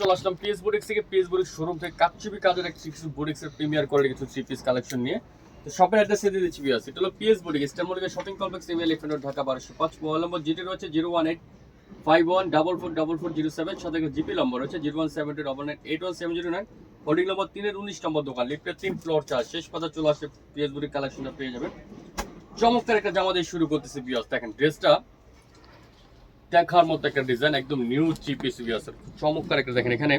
চলে আসলাম PS boutiques থেকে। পিএস শোরুম থেকে কাজের কিছু প্রিমিয়ার কিছু থ্রি পিস কালেকশন নিয়ে। তো শপের অ্যাড্রেস দিয়ে দিচ্ছি এটা হলো PS boutique shopping complex email F Dhaka বারোশো পাঁচ মোবাইল নম্বর রয়েছে zero one eight five one double four double four zero seven সাথে জিপি নম্বর রয়েছে zero one seven two double nine eight one seven zero nine holding number তিনের উনিশ নম্বর দোকান লিফটের তিন ফ্লোর চার, শেষ পাতা চলে আসে পিএস বুটিক কালেকশনটা পেয়ে যাবেন। চমৎকার একটা জামা দিয়ে শুরু করতেছে ভিউয়ার্স, দেখেন ড্রেসটা দেখার মতো একটা ডিজাইন একদম নিউ থ্রি পিস আছে। চমৎকার একটা দেখেন, এখানে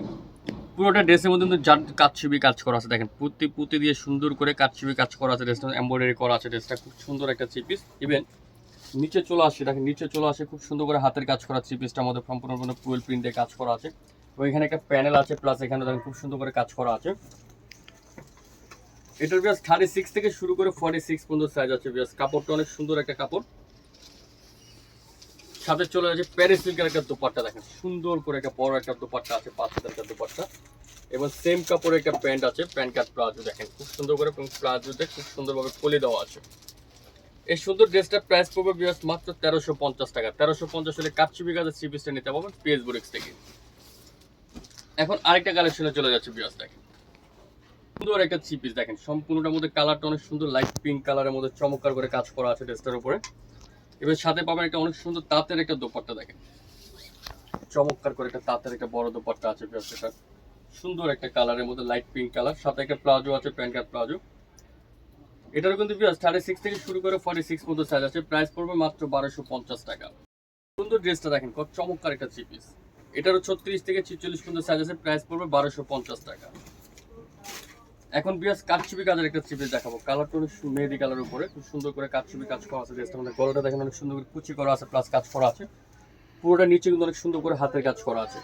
পুরোটা ড্রেসের মধ্যে কিন্তু জার কাচ্ছিবি কাজ করা আছে। দেখেন, পুঁতি পুঁতি দিয়ে সুন্দর করে কাচ্ছিবি কাজ করা আছে ড্রেসটা এমব্রয়ডারি করা আছে ড্রেসটা খুব সুন্দর একটা চিপিস ইভেন নিচে চলে আসে, দেখেন, নিচে চলে আসে, খুব সুন্দর করে হাতের কাজ করা থ্রি পিসটার মধ্যে সম্পূর্ণ পুয়েল প্রিন্ট কাজ করা আছে। এবং এখানে একটা প্যানেল আছে প্লাস এখানে দেখেন, খুব সুন্দর করে কাজ করা আছে। এটার বিয়াস থার্টি সিক্স থেকে শুরু করে ফর্টি সিক্স পর্যন্ত সাইজ আছে বিয়াস কাপড়টা অনেক সুন্দর একটা কাপড়। সাথে চলে যাচ্ছে প্যারিস সিল্কের একটা দোপাট্টা, দেখেন। সুন্দর করে একটা বড় একটা দোপাট্টা আছে, পাঁচ হাজার একটা দোপাট্টা। এবং সেম কাপড়ের একটা প্যান্ট আছে প্যান্ট কাট প্লাজো, দেখেন। খুব সুন্দর করে প্লাজোতে খুব সুন্দরভাবে খুলে দেওয়া আছে। এই সুন্দর ড্রেসটার প্রাইস পড়বে বিয়াস মাত্র তেরোশো পঞ্চাশ টাকা। তেরোশো পঞ্চাশ হলে কাচ্চি গাছের থ্রি পিসটা নিতে পারবেন পিএস বুরিক্স থেকে। এখন আরেকটা কালেকশনে চলে যাচ্ছে বিয়াস দেখেন। সুন্দর একটা থ্রি পিস দেখেন। সম্পূর্ণটার মধ্যে কালারটা অনেক সুন্দর লাইট পিঙ্ক কালারের মধ্যে চমৎকার করে কাজ করা আছে ড্রেসটার উপরে। এবার সাথে পাবেন একটা অনেক সুন্দর তাঁতের একটা দোপাট্টা দেখেন। চমৎকার করে একটা তাঁতের একটা বড় দোপাট্টা আছে ব্যবসাটা। সুন্দর একটা কালারের মধ্যে লাইট পিঙ্ক কালার সাথে একটা প্লাজো আছে, প্যান্ট কাট প্লাজো। এটারও কিন্তু থার্টি সিক্স থেকে শুরু করে ফর্টি সিক্স পর্যন্ত সাইজ আছে প্রাইস পড়বে মাত্র বারোশো পঞ্চাশ টাকা। সুন্দর ড্রেসটা দেখেন, কত চমৎকার একটা থ্রি পিস এটারও ছত্রিশ থেকে ছিচল্লিশ পর্যন্ত সাইজ আছে প্রাইস পড়বে বারোশো পঞ্চাশ টাকা। এখন বিয়াস কাটছবি কাজের একটা থ্রি দেখাবো। কালারটা অনেক মেহেদি কালারের উপরে। খুব সুন্দর করে কাটছবি কাজ করা আছে ড্রেসটা মানে গলাটা দেখেন অনেক সুন্দর করে কুচি করা আছে প্লাস কাজ করা আছে। পুরোটা নিচে কিন্তু অনেক সুন্দর করে হাতের কাজ করা আছে।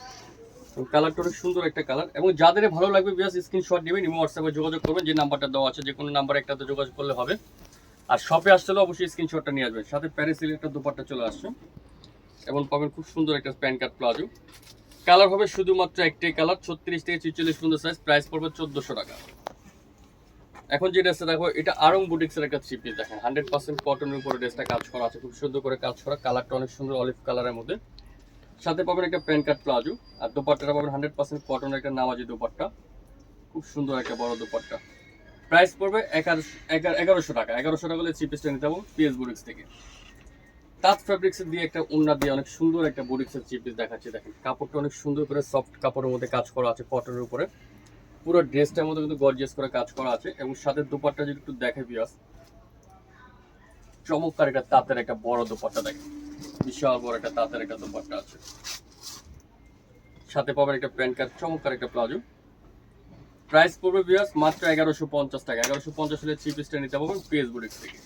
কালারটা অনেক সুন্দর একটা কালার এবং যাদের ভালো লাগবে বিয়াস স্ক্রিনশট নেবেন এবং হোয়াটসঅ্যাপে যোগাযোগ করবেন, যে নাম্বারটা দেওয়া আছে, যে কোনো নাম্বার একটাতে যোগাযোগ করলে হবে। আর শপে আসতে হলে অবশ্যই স্ক্রিনশটটা নিয়ে আসবেন। সাথে প্যারিসিল একটা দুপাট্টা চলে আসছে। এবং পাবেন খুব সুন্দর একটা প্যান্ট কার্ড প্লাজো। কালার হবে শুধুমাত্র একটাই কালার ছত্রিশ থেকে ছিচল্লিশ পর্যন্ত সাইজ প্রাইস পড়বে চোদ্দোশো টাকা। এখন যে ড্রেসটা দেখো, এটা আরং বুটিক্সের একটা থ্রি পিস দেখেন। হান্ড্রেড পার্সেন্ট কটনের উপরে ড্রেসটা কাজ করা আছে, খুব সুন্দর করে কাজ করা। কালারটা অনেক সুন্দর অলিভ কালারের মধ্যে। সাথে পাবেন একটা প্যান্ট কাট প্লাজো, আর দোপাট্টাটা পাবেন হান্ড্রেড পার্সেন্ট কটনের একটা নামাজি দোপাট্টা। খুব সুন্দর একটা বড় দোপাট্টা। প্রাইস পড়বে এগারোশো টাকা। এগারোশো টাকা হলে থ্রি পিসটা নিতে পাবো পিএস বুটিক্স থেকে। তাঁত ফ্যাব্রিক্স দিয়ে একটা উন্না দিয়ে অনেক সুন্দর একটা বুটিক্সের থ্রি পিস দেখাচ্ছি। দেখেন, কাপড়টা অনেক সুন্দর করে সফট কাপড়ের মধ্যে কাজ করা আছে কটনের উপরে। পুরো ড্রেসটার মধ্যে কিন্তু গর্জিয়াস করে কাজ করা আছে এবং সাথে দুপাট্টা যদি একটু দেখে বিয়াস চমৎকার একটা তাঁতের একটা বড় দুপাট্টা দেখে বিশাল বড় একটা তাঁতের একটা দুপাট্টা আছে। সাথে পাবেন একটা প্যান্ট কার্ড চমৎকার একটা প্লাজো। প্রাইস পড়বে বিয়াস মাত্র এগারোশো পঞ্চাশ টাকা। এগারোশো পঞ্চাশ হলে থ্রি পিসটা নিতে পারবেন পিএস বুটিক্স থেকে।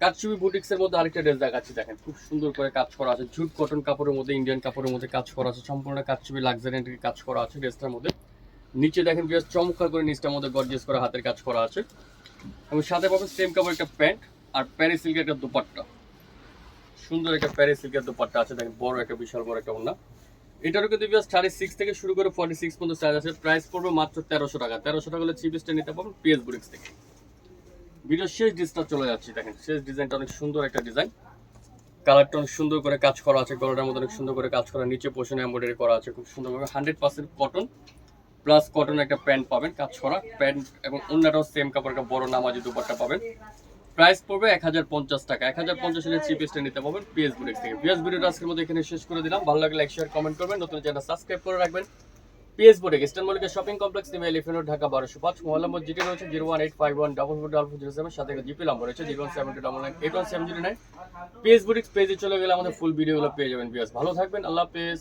কাটছবি বুটিক্স এর মধ্যে আরেকটা ড্রেস দেখাচ্ছি, দেখেন। খুব সুন্দর করে কাজ করা আছে। ঝুট কটন কাপড়ের মধ্যে ইন্ডিয়ান কাপড়ের মধ্যে কাজ করা আছে। সম্পূর্ণ কাটছবি লাক্সারি কাজ করা আছে ড্রেসটার মধ্যে। নিচে দেখেন বেশ চমৎকার করে নিচটার মধ্যে গর্জেস করে হাতের কাজ করা আছে। এবং সাথে পাবেন সেম কাপড় একটা প্যান্ট আর প্যারিস সিল্কের একটা দুপাট্টা। সুন্দর একটা প্যারিস সিল্কের দুপাট্টা আছে, দেখেন বড় একটা, বিশাল বড় একটা ওনা এটারও কিন্তু বেশ থার্টি সিক্স থেকে শুরু করে ফর্টি সিক্স পর্যন্ত সাইজ আছে। প্রাইস পড়বে মাত্র তেরোশো টাকা। তেরোশো টাকা হলে থ্রি পিসটা নিতে পারবেন পিএস বুরিক্স থেকে। ভিডিওর শেষ ডিসটা চলে যাচ্ছি, দেখেন। শেষ ডিজাইনটা অনেক সুন্দর একটা ডিজাইন কালারটা অনেক সুন্দর করে কাজ করা আছে গলাটার মধ্যে অনেক সুন্দর করে কাজ করা, নিচে পোষণে এমব্রয়ডারি করা আছে, খুব সুন্দরভাবে। Hundred percent cotton plus cotton একটা প্যান্ট পাবেন, কাজ করা। প্যান্ট এবং অন্যটাও সেম কাপড়, একটা বড় নামাজি দুপাট্টা পাবেন। প্রাইস পড়বে এক হাজার পঞ্চাশ টাকা। এক হাজার পঞ্চাশ হলে থ্রি পিসটা নিতে পারবেন পিএস বুটিক্স থেকে। পিএস ভিডিওটা আজকের মধ্যে এখানে শেষ করে দিলাম। ভালো লাগলে লাইক শেয়ার কমেন্ট করবেন। নতুন চ্যানেল সাবস্ক্রাইব করে রাখবেন। পিএস বুটিক ইস্টার্ন মলিকের শপিং কমপ্লেক্স নিমে এলিফেন্ট ঢাকা বারোশো পাঁচ মোবাইল নম্বর যেটি রয়েছে zero one eight five one double four double four zero seven সাথে জিপি নম্বর রয়েছে zero one seven two double nine eight one seven zero nine PS boutiques পেজে চলে গেলে আমাদের ফুল ভিডিওগুলো পেয়ে যাবেন পিএস ভালো থাকবেন। আল্লাহ হাফেজ।